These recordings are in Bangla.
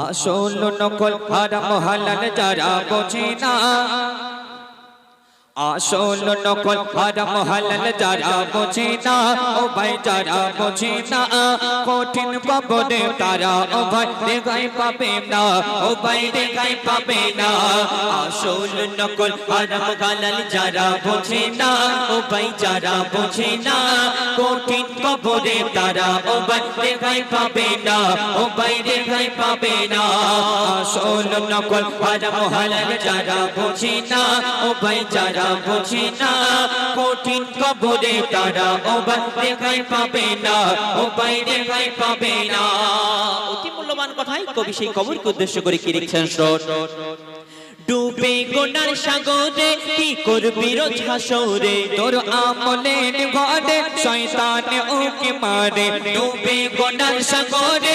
আসল নকল হারাম হালাল যারা বোঝে আসল নকল হারাম হালাল যারা বোঝে না, ও ভাই যারা বোঝে না, কঠিন কবরে তারা ও ভাই রেগাই পাবে না, ও ভাই রেগাই পাবে না। আসল নকল হারাম হালাল যারা বোঝে না, ও ভাই যারা বোঝে না, কঠিন কবরে তারা ও ভাই রেগাই পাবে না, ও ভাই রেগাই পাবে না। আসল নকল হারাম হালাল যারা বোঝে না, ও ভাই যারা বোঝে না কঠিন কবরে তারা ও ভাই রেগাই পাবে না ভাই রেগাই পাবে না। অতি মূল্যবান কথাই কবি সেই কবরকে উদ্দেশ্য করে কি লিখছেন শ্রোত ডুবে গোনার সাগরে কি করবি রোজ হাসরে? তোর আমলের ঘরে শয়তান ওকে মারে। ডুবে গোনার সাগরে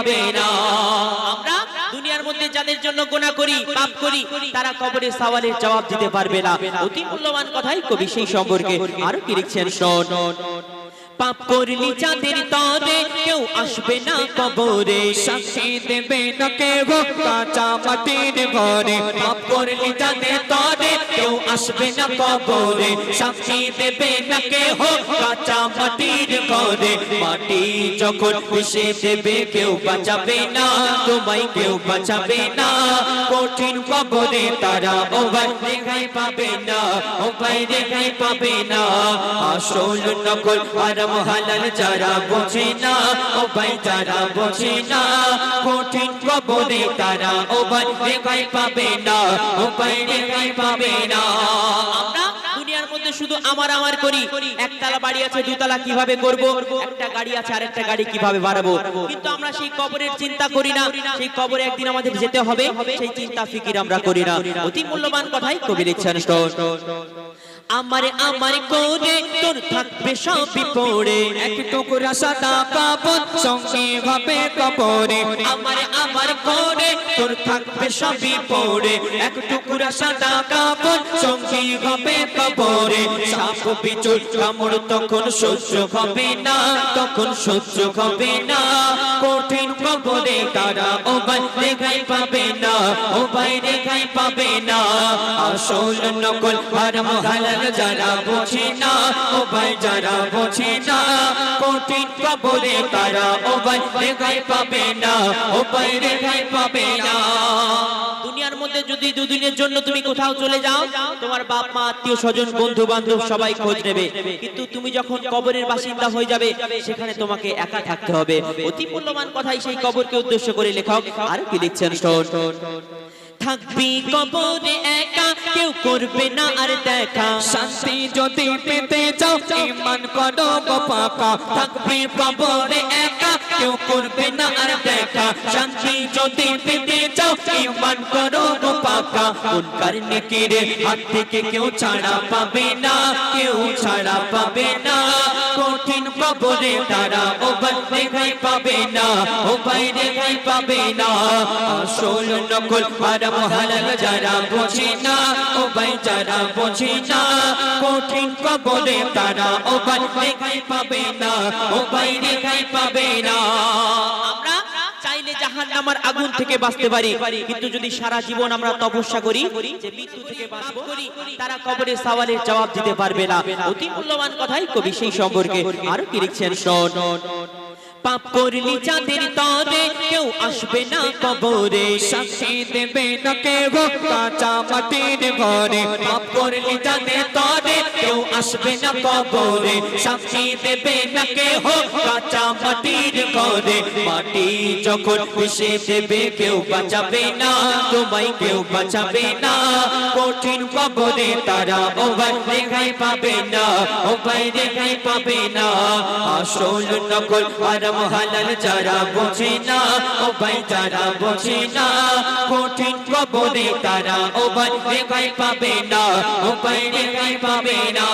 পাবে না। আমরা দুনিয়ার মধ্যে যাদের জন্য গোনা করি পাপ করি তারা কবরে সওয়ালের জবাব দিতে পারবে না। অতি মূল্যবান কথাই কবি সেই সম্পর্কে আরও কি লিখছেন? শোন। পাপ করলি চাঁদের তরে কেউ আসবে না কবরে, সাক্ষী দেবে না কেহ কাঁচা মাটির ঘরে। পাপ করলি চাঁদের তরে কেউ আসবে না কবরে, সাক্ষী দেবে না কেহ কাঁচা মাটির ঘরে। মাটি যখন মিশে দেবে, কেউ বাঁচাবে না, তোমায় কেউ বাঁচাবে না। কঠিন কবরে তারা ও রেখাই পাবে না ও রেখাই পাবে না। আসল নকল হারাম হালাল যারা বোঝে না, ও ভাই যারা বোঝে না, কঠিন কবরে তারা ও ভাই রেখাই পাবে না, ও ভাই রেখাই পাবে না। শুধু আমার আমার করি। একতলা বাড়ি আছে, দুতলা কীভাবে করব? একটা গাড়ি আছে, আরেকটা গাড়ি কীভাবে বাড়াবো? কিন্তু আমরা সেই কবরের চিন্তা করি না। সেই কবরে একদিন আমাদের যেতে হবে, সেই চিন্তা ফিকির আমরা করি না। অতি মূল্যবান কথাই কবি লিখছেন আমার আমার কোরে তোর থাকবে সবই পড়ে। এক টুকরা সাদা কাপড় সঙ্গে হবে কবরে আমার আমার কোরে তোর থাকবে সবই পড়ে। এক টুকরা সাদা কাপড় সঙ্গী হবে কবরে সাপ বিচুর কামড় তখন সহ্য হবে না, তখন সহ্য হবে না। কঠিন কবরে তারা ও রেখাই পাবে না, ও পাবে না। আসল নকল যারা বোঝে না, ও ভাই যারা বোঝে না। কঠিন কবরে তারা ও পাবে না, ও পাবে না। দুনিয়ার মধ্যে যদি দুদিনের জন্য তুমি কোথাও চলে যাও, তোমার বাপ মা আত্মীয় স্বজন বন্ধু বান্ধব সবাই খোঁজ নেবে। কিন্তু তুমি যখন কবরের বাসিন্দা হয়ে যাবে সেখানে তোমাকে একা থাকতে হবে। অতি মূল্যবান কথাই সেই কবরকে উদ্দেশ্য করে লেখক। আর কি লিখছেন? শোন থাকবি কবরে একা কেউ করবে না আর দেখা। শান্তি যদি পেতে চাও ইমান করো পাকা থাকবি কবরে কেউ করবে না আর দেখা শান্তি যদি পেতে চাও ইমান করো গো পাকা উনকার নেকিরে হাত থেকে কেউ ছাড়া পাবে না কেউ ছাড়া পাবে না কঠিন কবরে তারা ও ভাই রেখাই পাবে না ও ভাই রেখাই পাবে না আসল নকল হারাম হালাল যারা বোঝে না ও ভাই যারা বোঝে না কঠিন কবরে তারা ও দেখাই পাবে না ও দেখাই পাবে না। আগুন থেকে বাঁচতে পারি, কিন্তু যদি সারা জীবন আমরা তপস্যা করি তারা সওয়ালের জবাব দিতে পারবে না। অতি মূল্যবান কথাই কবি সেই সম্পর্কে। আরও কি লিখছেন? শোন। পাপ করলি চাঁদের তরে, কেউ আসবে না কবরে সাক্ষী দেবে না কেহ কাঁচা মাটির ঘরে। পাপ করলি চাঁদের তরে, কেউ আসবে না কবরে দেবে না কেহ কাঁচা মাটির ঘরে। মাটি যখন দেবে, কেউ বাঁচাবে না, তোমায় কেউ বাঁচাবে না। কঠিন কবরে তারা ও ভাই রেখাই পাবে না ও ভাই রেখাই পাবে না। আসল নকল আর হারাম হালাল যারা বোঝে না, ও ভাই যারা বোঝে না, কঠিন কবরে তারা ও ভাই রেখাই পাবে না, ও ভাই রেখাই পাবে না।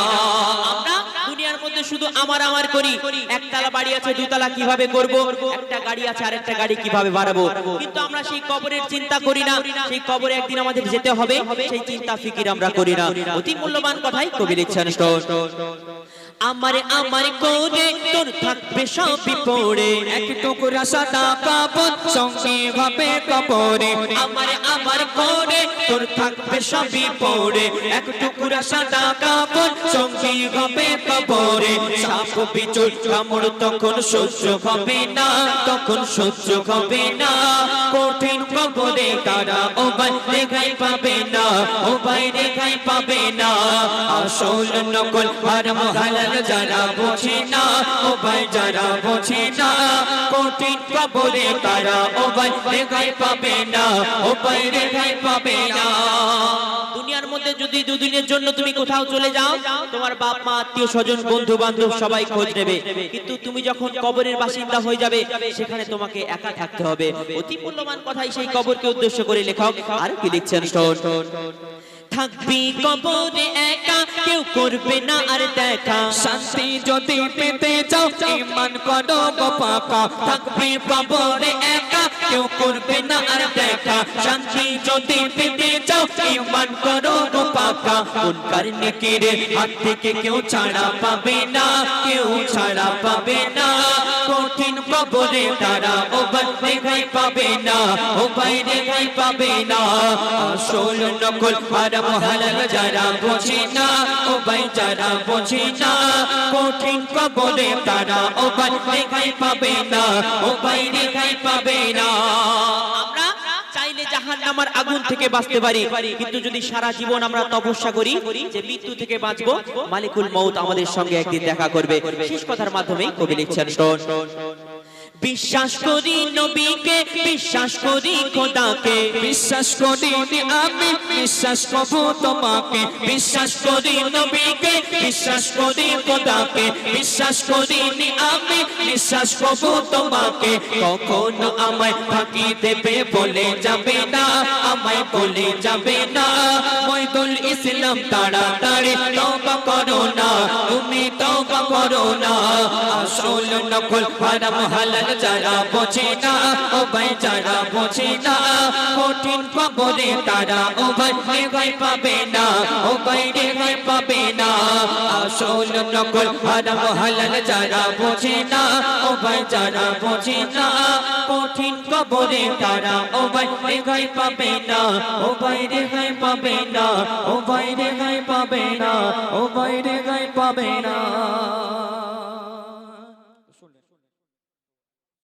শুধু আমার আমার করি, একতলা বাড়ি আছে, দুতলা কীভাবে করব? একটা গাড়ি আছে, আরেকটা গাড়ি কীভাবে বাড়াবো? কিন্তু আমরা সেই কবরের চিন্তা করি না, সেই কবরে একদিন আমাদের যেতে হবে, সেই চিন্তা ফিকির আমরা করি না। অতি মূল্যবান কথাই কবি লিখছেন আমারে আমার কোরে তোর থাকবে সবই পড়ে। এক টুকরা সাদা কাপড় সঙ্গে ভাবে কপরে আমার আমার কোরে তোর থাকবে সবই পড়ে। এক টুকরা সাদা কাপড় সঙ্গে ভাবে কবরে। সাপ বিচুর কামড় তখন সহ্য হবে না, তখন সহ্য হবে না। কঠিন কবরে তারা ও রেখাই পাবে না ও রেখাই পাবে না। আসল নকল হালাল যারা বোঝে না ও ভাই যারা বোঝে না। কঠিন কবরে তারা ও রেখাই পাবে না ও রেখাই পাবে না। দুনিয়ার মধ্যে যদি দুদিনের জন্য তুমি কোথাও চলে যাও, তোমার বাপ, মা, আত্মীয়, স্বজন বন্ধু বান্ধব সবাই খোঁজ নেবে। কিন্তু তুমি যখন কবরের বাসিন্দা হয়ে যাবে, সেখানে তোমাকে একা থাকতে হবে। অতি মূল্যবান কথাই সেই কবরকে উদ্দেশ্য করে লেখক আর কি লিখছেন থাকবি কবরে একা, কেউ করবে না আর দেখা। শান্তি যদি পেতে চাও, ইমান করো গো থাকবে কবরে কেউ করবে না আর দেখা শান্তি যদি পেতে চাও ইমান করো গো পাকা উনকার নেকিরে হাত থেকে কেউ ছাড়া পাবে না কেউ ছাড়া পাবে না কঠিন তারা পাবে না ও পাবে না। আসল নকল যারা না ও যারা না। কঠিন তারা পাবে না ও পাবে না। আগুন থেকে বাঁচতে পারি, কিন্তু যদি সারা জীবন আমরা তপস্যা করি, যে মৃত্যু থেকে বাঁচবো, মালিকুল মৌত আমাদের সঙ্গে একদিন দেখা করবে। শেষ কথার মাধ্যমেই কবি লিখছেন, শোন। বিশ্বাস করি নবীকে, বিশ্বাস করি খোদাকে। বিশ্বাস করি আমি, বিশ্বাস করব তোমাকে। বিশ্বাস করি নবীকে, বিশ্বাস করি খোদাকে। বিশ্বাস করি আমি, বিশ্বাস করব তোমাকে। কখনো আমায় ফাঁকি দেবে বলে যাবে না, আমায় বলে যাবে না। মইদুল ইসলাম তাড়াতাড়ি তওবা করো না, তুমি তওবা করো না। আসল নকল হারাম, হালাল যারা বোঝে না, ও ভাই যারা বোঝে না, কঠিন কবরে তারা ও ভাই রেগাই পাবে না, ও ভাই রেগাই পাবে না। আসল নকল হারাম হালাল যারা বোঝে না, ও ভাই যারা বোঝে না, কঠিন কবরে তারা ও ভাই রেগাই পাবে না, ও ভাই রেগাই পাবে না, ও ভাই রেগাই পাবে না, ও ভাই রেগাই পাবে না।